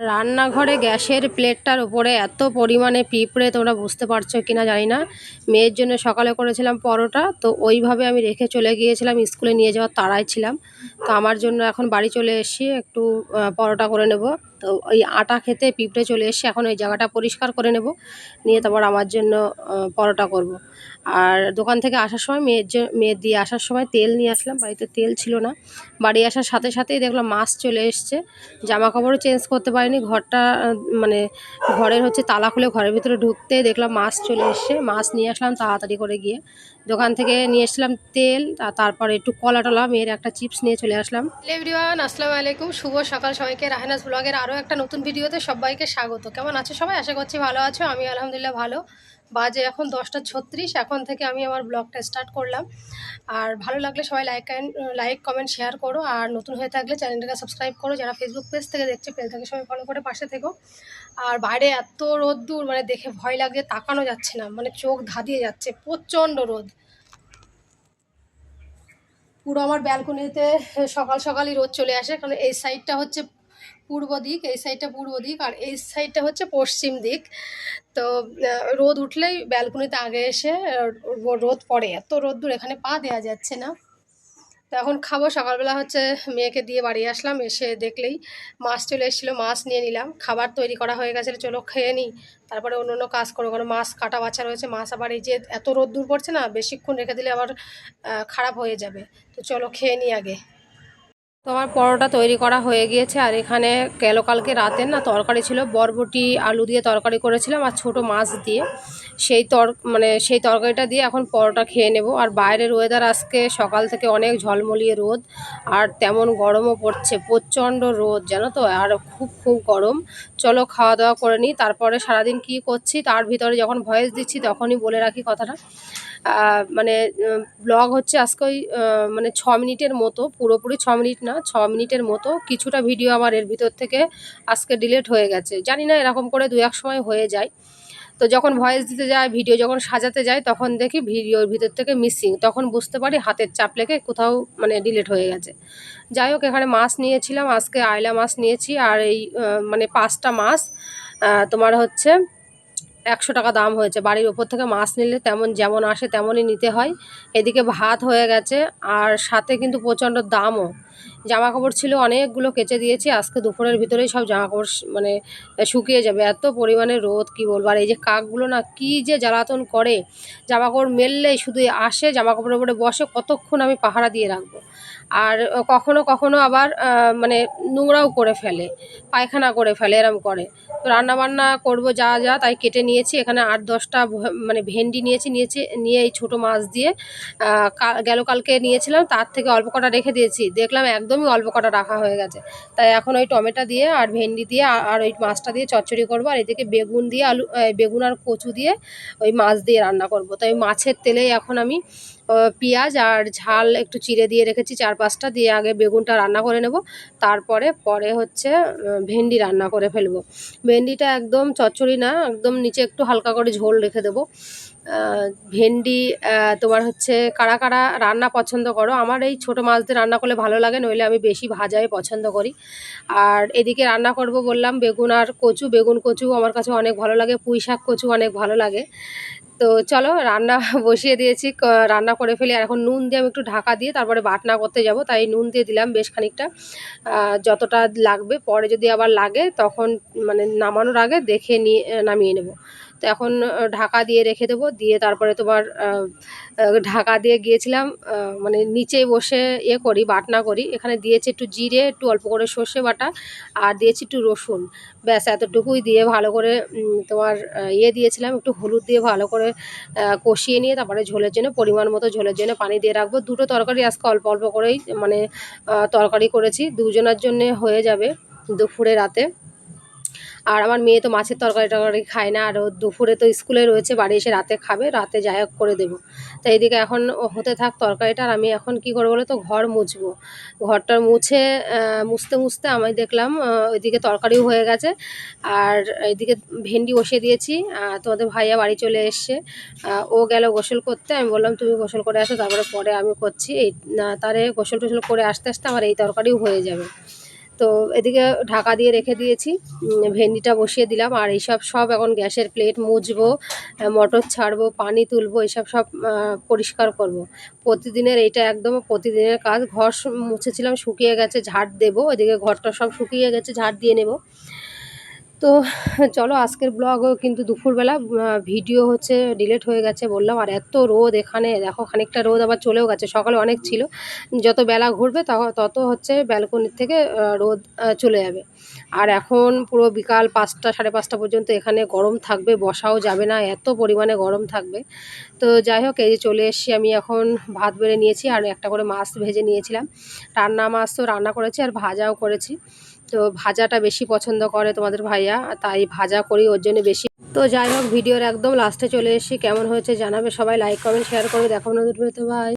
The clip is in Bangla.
রান্নাঘরে গ্যাসের প্লেটটার উপরে এত পরিমাণে পিঁপড়ে, তোমরা বুঝতে পারছ কিনা জানি না। মেয়ের জন্য সকালে করেছিলাম পরোটা, তো ওইভাবে আমি রেখে চলে গিয়েছিলাম, স্কুলে নিয়ে যাওয়ার তাড়ায় ছিলাম। তো আমার জন্য এখন বাড়ি চলে এসেছি, একটু পরোটা করে নেব। তো ওই আটা খেতে পিঁপড়ে চলে এসেছি, এখন ওই জায়গাটা পরিষ্কার করে নেব, নিয়ে তারপর আমার জন্য পরোটা করব। আর দোকান থেকে আসার সময় মেয়ের জ- মেয়ের দিয়ে আসার সময় তেল নিয়ে আসলাম, বাড়িতে তেল ছিল না। বাড়ি আসার সাথে সাথেই দেখলাম মাছ চলে এসছে জামা কাপড়ও চেঞ্জ করতে পারিনি ঘরটা মানে ঘরের হচ্ছে তালা খুলে ঘরের ভিতরে ঢুকতে দেখলাম মাছ চলে এসছে। মাছ নিয়ে আসলাম তাড়াতাড়ি করে গিয়ে। দোকান থেকে নিয়ে এসলাম তেল তারপরে একটু কলা টলা, মেয়ের একটা চিপস নিয়ে চলে আসলাম। এভরিওয়ান, আসসালামু আলাইকুম, শুভ সকাল সবাইকে। রাহেনাস ব্লগের আরও একটা নতুন ভিডিওতে সবাইকে স্বাগত। কেমন আছো সবাই? আশা করছি ভালো আছো আমি আলহামদুলিল্লাহ ভালো। বাজে এখন দশটা ছত্রিশ, এখন থেকে আমি আমার ব্লগটা স্টার্ট করলাম। আর ভালো লাগলে সবাই লাইক লাইক কমেন্ট শেয়ার করো। আর নতুন হয়ে থাকলে চ্যানেলটাকে সাবস্ক্রাইব করো। যারা ফেসবুক পেজ থেকে দেখছে পেজটাকে সবাই ফলো করে পাশে থেকো। আর বাইরে এত রোদ্দুর মানে দেখে ভয় লাগছে, তাকানো যাচ্ছে না। মানে চোখ ধাঁধিয়ে যাচ্ছে, প্রচণ্ড রোদ। পুরো আমার ব্যালকনিতে সকাল সকালই রোদ চলে আসে। কারণ এই সাইডটা হচ্ছে পূর্ব দিক, এই সাইডটা পূর্ব দিক আর এই সাইডটা হচ্ছে পশ্চিম দিক। তো রোদ উঠলেই ব্যালকনিতে আগে এসে রোদ পড়ে। এত রোদ্দুর এখানে পা দেওয়া যাচ্ছে না। তো এখন খাব, সকালবেলা হচ্ছে মেয়েকে দিয়ে বাড়ি আসলাম, এসে দেখলেই মাছ চলে এসেছিল, মাছ নিয়ে নিলাম। খাবার তৈরি করা হয়ে গেছে, চলো খেয়ে নিই। তারপরে অন্য অন্য কাজ করব, কারণ মাছ কাটা বাছা রয়েছে, মাছ আবার এই যে এত রোদ্দুর পড়ছে না, বেশিক্ষণ রেখে দিলে আবার খারাপ হয়ে যাবে। তো চলো খেয়ে নিই আগে। তোমার পরোটা তৈরি করা হয়ে গিয়েছে, আর এখানে গেল কালকে রাতের না তরকারি ছিল, বরবটি, আলু দিয়ে তরকারি করেছিলাম আর ছোট মাছ দিয়ে। সেই তর মানে সেই তরকারিটা দিয়ে এখন পরোটা খেয়ে নেব। আর বাইরের ওয়েদার আজকে সকাল থেকে অনেক ঝলমলিয়ে রোদ, আর তেমন গরমও পড়ছে, প্রচণ্ড রোদ, জানো তো? আর খুব খুব গরম। চলো খাওয়া দাওয়া করে নিই, তারপরে সারাদিন কি করছি, তার ভিতরে যখন ভয়েস দিচ্ছি তখনই বলে রাখি কথাটা। মানে ব্লগ হচ্ছে আজকে ওই মানে ছ মিনিটের মতো, পুরোপুরি ছ মিনিট না, ছ মিনিটের মতো। কিছুটা ভিডিও আমার এর ভিতর থেকে আজকে ডিলেট হয়ে গেছে। জানি না এরকম করে দু এক সময় হয়ে যায়। তো যখন ভয়েস দিতে যায় ভিডিও যখন সাজাতে যায়, তখন দেখি ভিডিওর ভিতর থেকে মিসিং তখন বুঝতে পারি হাতের চাপ লেগে কোথাও মানে ডিলিট হয়ে গেছে। যাই হোক, এখানে মাছ নিয়েছিলাম। আজকে আয়লা মাছ নিয়েছি। আর এই মানে পাঁচটা মাছ তোমার হচ্ছে একশো টাকা দাম হয়েছে। বাড়ির ওপর থেকে মাছ নিলে তেমন যেমন আসে তেমনই নিতে হয়। এদিকে ভাত হয়ে গেছে আর সাথে কিন্তু প্রচণ্ড দামও। জামা কাপড় ছিল অনেকগুলো কেচে দিয়েছি, আজকে দুপুরের ভিতরেই সব জামা কাপড় মানে শুকিয়ে যাবে। এত পরিমাণে রোদ, কি বলব? আর এই যে কাকগুলো না কি যে জ্বালাতন করে। জামা কাপড় মেললেই শুধু আসে জামা কাপড়ের উপরে বসে, কতক্ষণ আমি পাহারা দিয়ে রাখব? আর কখনো কখনো আবার মানে নোংরাও করে ফেলে, পায়খানা করে ফেলে, এরম করে। তো রান্না বান্না করব যা যা, তাই কেটে নিয়েছি। এখানে আট দশটা মানে ভেন্ডি নিয়েছি নিয়েছি, নিয়ে এই ছোটো মাছ দিয়ে গেল কালকে নিয়েছিলাম, তার থেকে অল্প কটা রেখে দিয়েছি। দেখলাম একদমই অল্প কটা রাখা হয়ে গেছে। তাই এখন ওই টমেটো দিয়ে আর ভেন্ডি দিয়ে আর- ওই মাছটা দিয়ে চচ্চড়ি করব, আর এদিকে বেগুন দিয়ে আলু বেগুন আর কচু দিয়ে ওই মাছ দিয়ে রান্না করব। তাই মাছের তেলেই এখন আমি পেঁয়াজ আর ঝাল একটু চিড়ে দিয়ে রেখেছি, চার পাঁচটা দিয়ে আগে বেগুনটা রান্না করে নেব, তারপরে, পরে হচ্ছে ভেন্ডি রান্না করে ফেলব। ভেন্ডিটা একদম চচ্চড়ি না, একদম নিচে একটু হালকা করে ঝোল রেখে দেবো। ভেন্ডি তোমার হচ্ছে কারা কারা রান্না পছন্দ করো, আমার এই ছোটো মাছদের রান্না করলে ভালো লাগে, নইলে আমি বেশি ভাজাই পছন্দ করি। আর এদিকে রান্না করব বললাম, বেগুন আর কচু, বেগুন কচু আমার কাছে অনেক ভালো লাগে পুঁই শাক কচু অনেক ভালো লাগে। তো চলো রান্না বসিয়ে দিয়েছি রান্না করে ফেলে। আর এখন নুন দিয়ে আমি একটু ঢাকা দিয়ে তারপরে বাটনা করতে যাব। তাই নুন দিয়ে দিলাম বেশ খানিকটা। যতটা লাগবে, পরে যদি আবার লাগে, তখন মানে নামানোর আগে দেখে নিয়ে, নামিয়ে নেব। তো এখন ঢাকা দিয়ে রেখে দেবো। দিয়ে তারপরে তোমার ঢাকা দিয়ে গিয়েছিলাম মানে নিচে বসে ইয়ে করি, বাটনা করি। এখানে দিয়েছি একটু জিরে, একটু অল্প করে সর্ষে বাটা, আর দিয়েছি একটু রসুন। ব্যাস, এতটুকুই দিয়ে ভালো করে তোমার ইয়ে দিয়েছিলাম, একটু হলুদ দিয়ে ভালো করে কষিয়ে নিয়ে তারপরে ঝোলের জন্য, পরিমাণ মতো ঝোলের জন্য পানি দিয়ে রাখব। দুটো তরকারি আজকে অল্প অল্প করেই মানে তরকারি করেছি। দুজনের জন্যে হয়ে যাবে দুপুরে রাতে। আর আমার মেয়ে তো মাছের তরকারি টরকারি খায় না, আর দুপুরে তো স্কুলে রয়েছে, বাড়ি এসে রাতে খাবে, রাতে যাই হোক করে দেবো। তো এইদিকে এখন হতে থাক তরকারিটা, আর আমি এখন কি করব বলো তো, ঘর মুছবো। ঘরটা মুছে মুছতে মুছতে আমি দেখলাম ওইদিকে তরকারিও হয়ে গেছে, আর এইদিকে ভেন্ডি বসিয়ে দিয়েছি তোমাদের ভাইয়া বাড়ি চলে এসছে। ও গেল গোসল করতে, আমি বললাম, তুমি গোসল করে আসো, তারপরে পরে আমি করছি। এই তারে গোসল টোসল করে আসতে আসতে আমার এই তরকারিও হয়ে যাবে। তো এদিকে ঢাকা দিয়ে রেখে দিয়েছি। ভেন্ডিটা বসিয়ে দিলাম। আর এইসব সব এখন গ্যাসের প্লেট মুছবো মটর ছাড়বো, পানি তুলবো, এইসব সব পরিষ্কার করব। প্রতিদিনের এইটা একদম প্রতিদিনের কাজ। ঘর মুছেছিলাম, শুকিয়ে গেছে, ঝাড় দেবো। এদিকে ঘরটা সব শুকিয়ে গেছে, ঝাড় দিয়ে নেব। তো চলো আজকের ব্লগও কিন্তু দুপুরবেলা ভিডিও হচ্ছে ডিলেট হয়ে গেছে বললাম। আর এত রোদ এখানে, দেখো খানিকটা রোদ আবার চলেও গেছে। সকালে অনেক ছিল। যত বেলা ঘুরবে তত হচ্ছে ব্যালকনির থেকে রোদ চলে যাবে। আর এখন পুরো বিকাল পাঁচটা, সাড়ে পাঁচটা পর্যন্ত এখানে গরম থাকবে, বসাও যাবে না, এত পরিমাণে গরম থাকবে। তো যাই হোক, এই যে চলে এসেছি আমি এখন ভাত বেড়ে নিয়েছি আর একটা করে মাছ ভেজে নিয়েছিলাম। রান্না মাছ তো রান্না করেছি আর ভাজাও করেছি। তো ভাজাটা বেশি পছন্দ করে তোমাদের ভাইয়া, তাই ভাজা করি ওর জন্য বেশি। তো যাই হোক, ভিডিওর একদম লাস্টে চলে এসেছি। কেমন হয়েছে জানাবে সবাই লাইক কমেন্ট শেয়ার করবে। দেখো নতুন ভাই